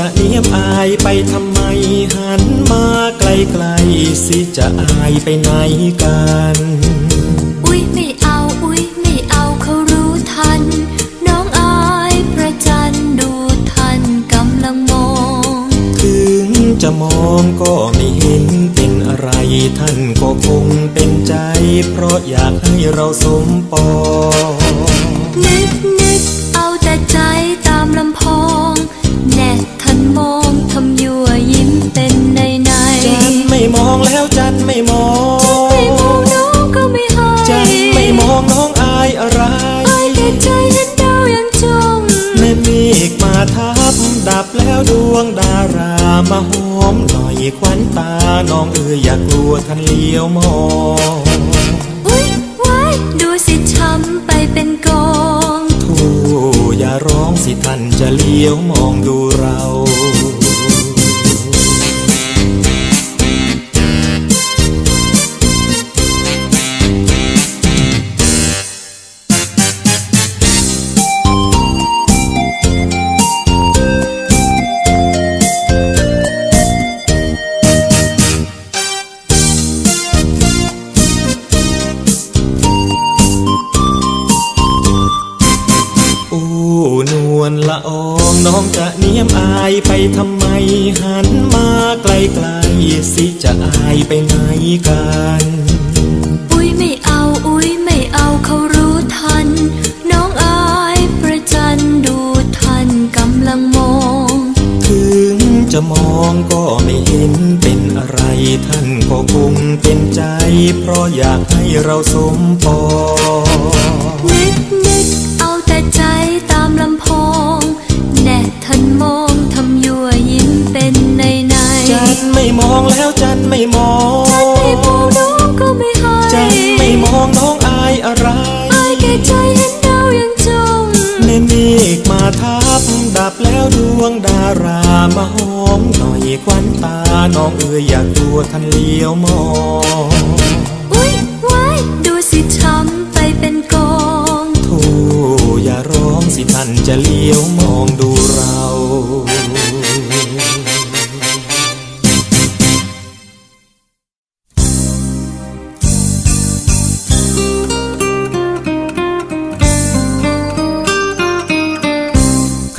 จะเนียมอายไปทำไม หันมาไกลๆสิจะอายไปไหนกัน อุ๊ยไม่เอาอุ๊ยไม่เอาเขารู้ทัน น้องอายประจันดูทันกำลังมอง ถึงจะมองก็ไม่เห็นเป็นอะไร ท่านก็คงเป็นใจ เพราะอยากให้เราสมปอง องเอ๋ยอย่ากลัวท่านเลี้ยวมองอุ๊ยไว้ดูสิช้ำไปเป็นกอง โธ่อย่าร้องสิท่านจะเลี้ยวมองดูเรา ก็ไม่เห็นเป็นอะไร ท่านก็คงเป็นใจ เพราะอยากให้เราสมปองนึกนึกเอาแต่ใจตามลำพองแน่ทันมองทำยั่วยิ้มเป็นในในจันไม่มองแล้วจันไม่มองไม่มองน้องก็ไม่ให้จันไม่มองน้องอายอะไรอายแก่ใจเห็นดาวยังจ้องแม่เมฆมาทับดับแล้วดวงดารามา น้องเอ๋ยอย่ากลัวท่านเลี้ยวมองอุ๊ยว้ดูสิช้ำไปเป็นกองโธ่อย่าร้องสิท่านจะเลี้ยวมองดูเรา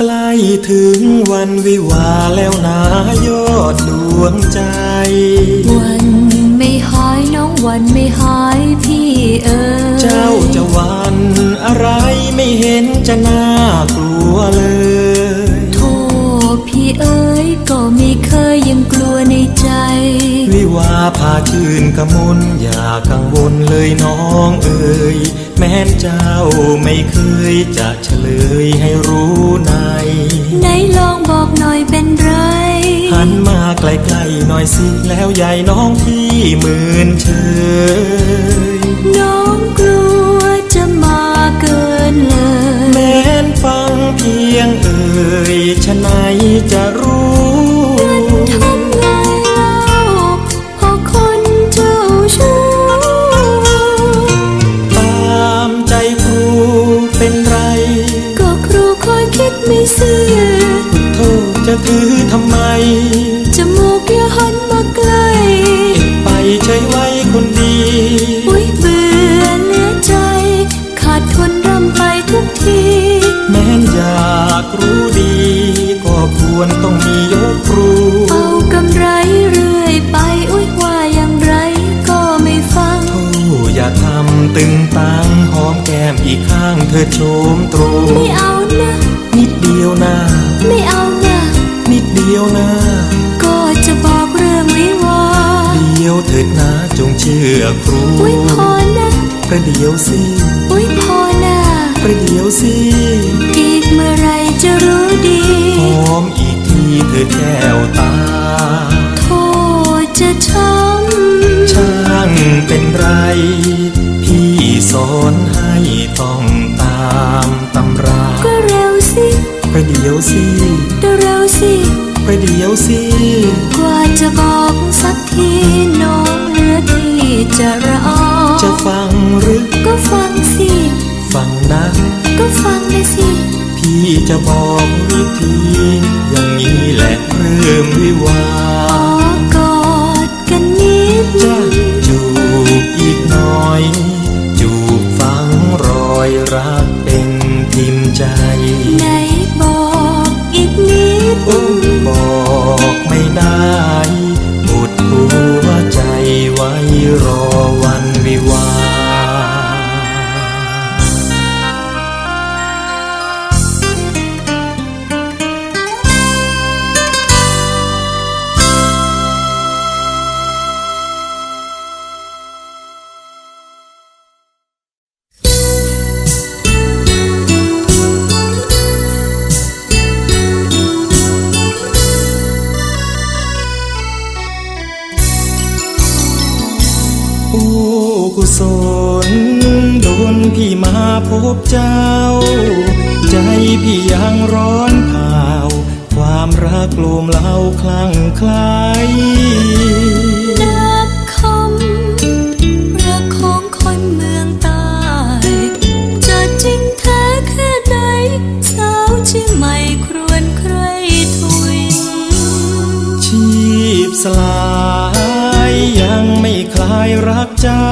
ใกล้ถึงวันวิวา วงใจ วันไม่หายน้องวันไม่หายพี่เอ๋ยเจ้าจะหวันอะไรไม่เห็นจะน่ากลัวเลยโทษพี่เอ๋ยก็ไม่เคยยังกลัวในใจ วิวาพาชื่นกระมุนอย่ากังวลเลยน้องเอ่ยแม้นเจ้าไม่เคยจะเฉลยให้รู้ใน ไหนลองบอกหน่อยเป็นไรหันมา ใกล้ๆหน่อยสิแล้วยายน้องพี่หมื่นเชยน้องกลัวจะมาเกินเลยแม้นฟังเพียงเอ่ยฉะไหนจะ แก้มอีกข้างเธอโชมตรูไม่เอานะนิดเดียวนะไม่เอานะนิดเดียวนะก็จะบอกเรื่องวิวาห์เดียวเถิดนะจงเชื่อครูอุ้ยพอนะประเดี๋ยวสิอุ้ยพอนะประเดี๋ยวสิอีกเมื่อไรจะรู้ดีหอมอีกทีเธอแก้วตาโทษจะช้ช่างเป็นไร พี่สอนให้ ต้องตามตำราก็เร็วสิไปเดียวสิเร็วสิไปเดียวสิกว่าจะบอกสักทีน้องเหลือที่จะรอจะฟังหรือก็ฟังสิฟังนะก็ฟังนะสิพี่จะบอกวิธีอย่างนี้แหละเริ่มวิวา ใจพี่ยังร้อนเผาความรักลูมเล่าคลั่งคลายนับคำรักของคนเมืองใต้จะจริงแท้แค่ไหสาวชียงใม่ครวนใครทุยชีพสลายยังไม่คลายรักเจ้า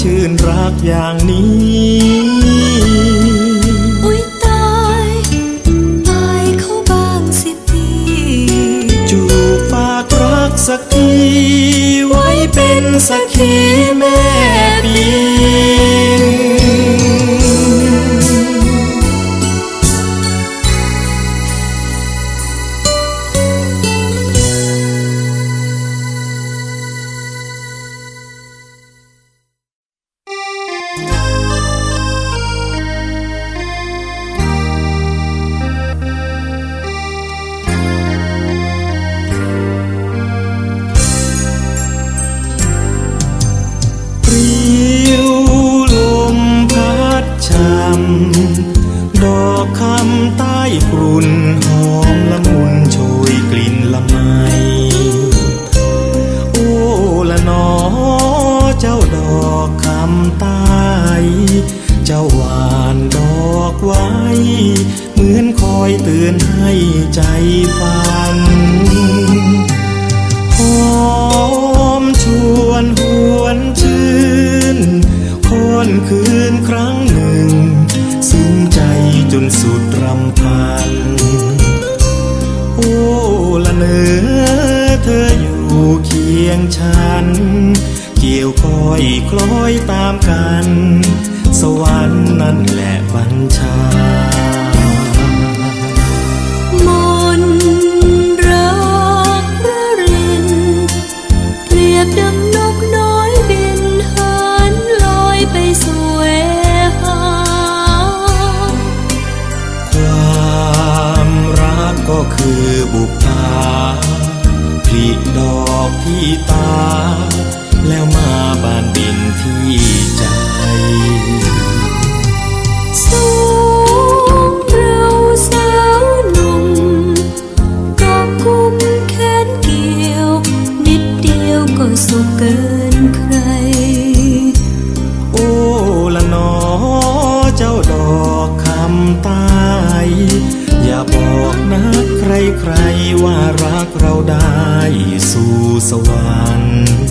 ชื่นรักอย่างนี้อุ้ยตายตายเขาบางสักทีไว้เป็นสักที วรรค์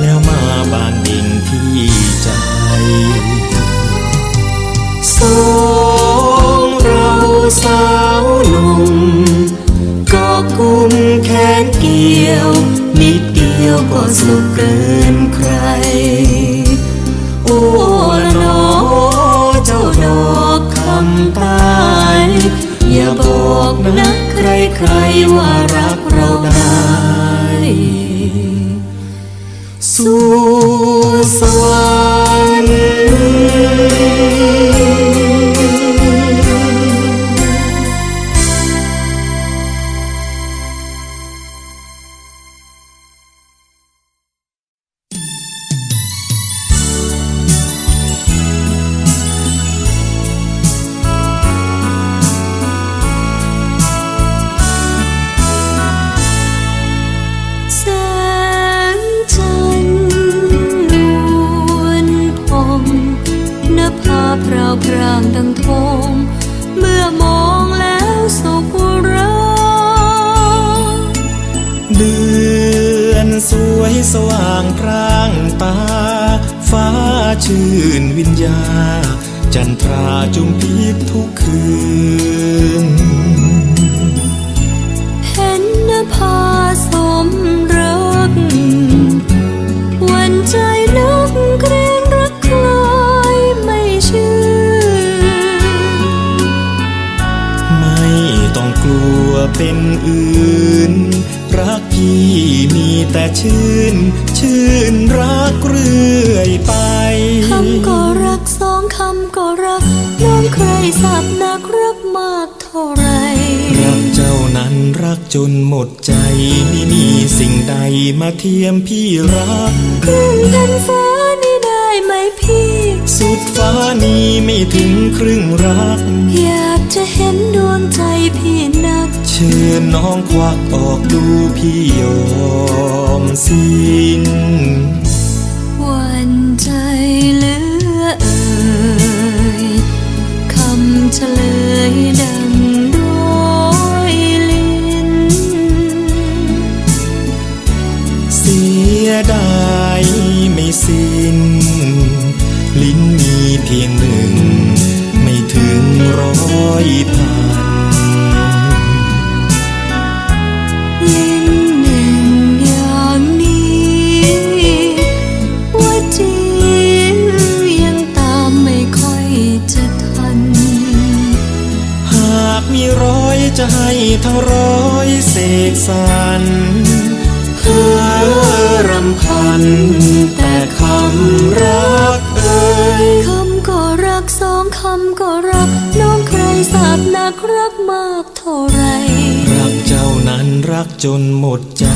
แล้วมาบานดินที่ใจ สองเราสาวหนุ่มก็กุมแขนเกี่ยว นิดเดียวก็สุขเกินใคร โอ้ละนอเจ้าดอกคำตายอย่าบอกนะใครใครๆว่ารักเราได้ สู่ส สวยสว่างพร่างตา ฟ้าชื่นวิญญา จันทราจุมพิษทุกคืน เห็นนภาสมรัก วันใจนึกเกรงรักใครไม่ชื่อ ไม่ต้องกลัวเป็นอื่น รักพี่มีแต่ชื่น ชื่นรักเรื่อยไปคำก็รักสองคำก็รัก น้องใครสับนักรักมากเท่าไรรักเจ้านั้นรักจนหมดใจไม่มีสิ่งใดมาเทียมพี่รักครึ่งแผ่นฟ้านี่ได้ไหมพี่ สุดฟ้านี้ไม่ถึงครึ่งรัก อยากจะเห็นดวงใจพี่นักเชิญน้องควักออกดูพี่ยอมสิ้นวันใจเหลือเอ่ยคำเฉลยดังร้อยลิ้น เสียดายไม่สิ้น ลิ้นมีเพียงหนึ่ง ไม่ถึงร้อยพัน ทั้งร้อยเสกสรรเพื่อรำพัน แต่คำรักเอ่ยคำก็รักสองคำก็รัก น้องใครสาบนักรักมากเท่าไร รักเจ้านั้นรักจนหมดใจ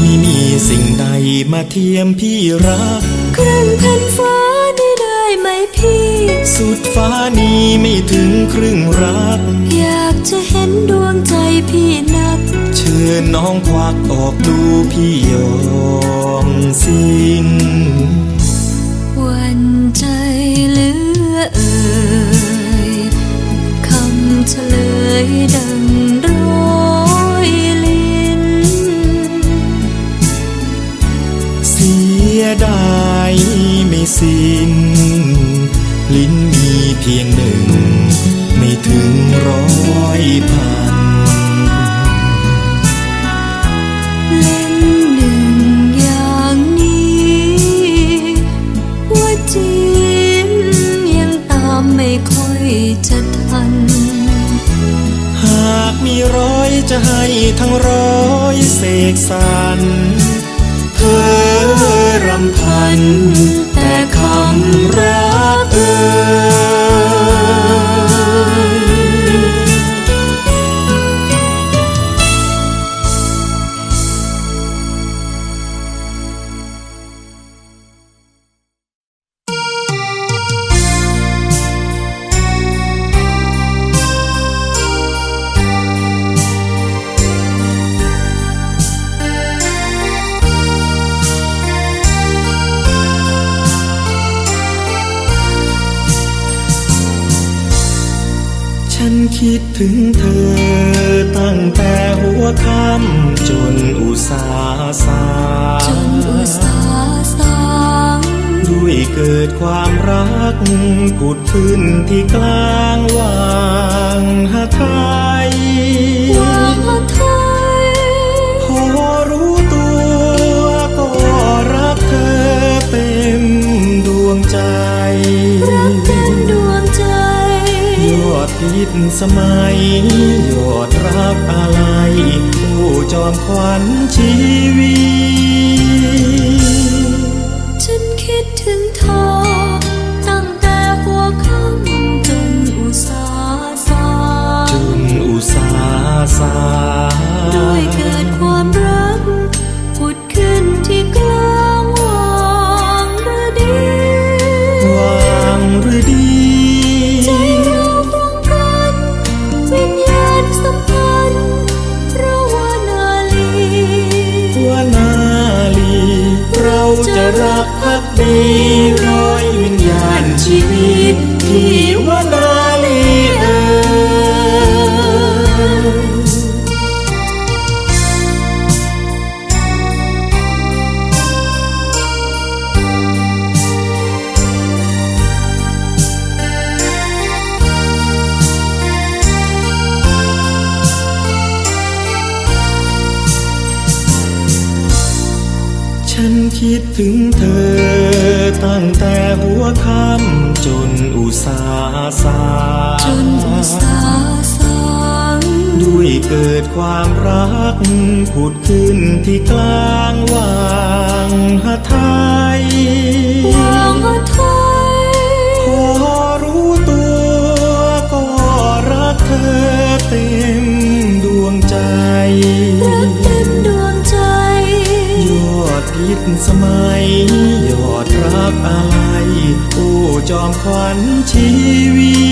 ไม่มีสิ่งใดมาเทียมพี่รักครึ่งแผ่นฟ้านี่ได้ไหมพี่ สุดฟ้านี้ไม่ถึงครึ่งรักอยาก จะเห็นดวงใจพี่นัก เชิญน้องควักออกดูพี่ยอมสิ้นวันใจเหลือเอ่ยคำเฉลยดังร้อยลิ้น เสียดายไม่สิ้น ลิ้นมีเพียงหนึ่งไม่ถึงร้อย ทั้งร้อยเสกสรรเธอรำพันแต่คำรัก ถึงเธอตั้งแต่หัวค่ำจนอุตสาสางจนอุตสาสางด้วยเกิดความรักผุดขึ้นที่กลางวางหาไทยวางไทยพอรู้ตัวก็รักเต็มดวงใจ คิดสมัยหยอดรักอะไรผู้จอมขวัญชีวี สมัยยอดรักอะไรผู้จอมควันชีวิต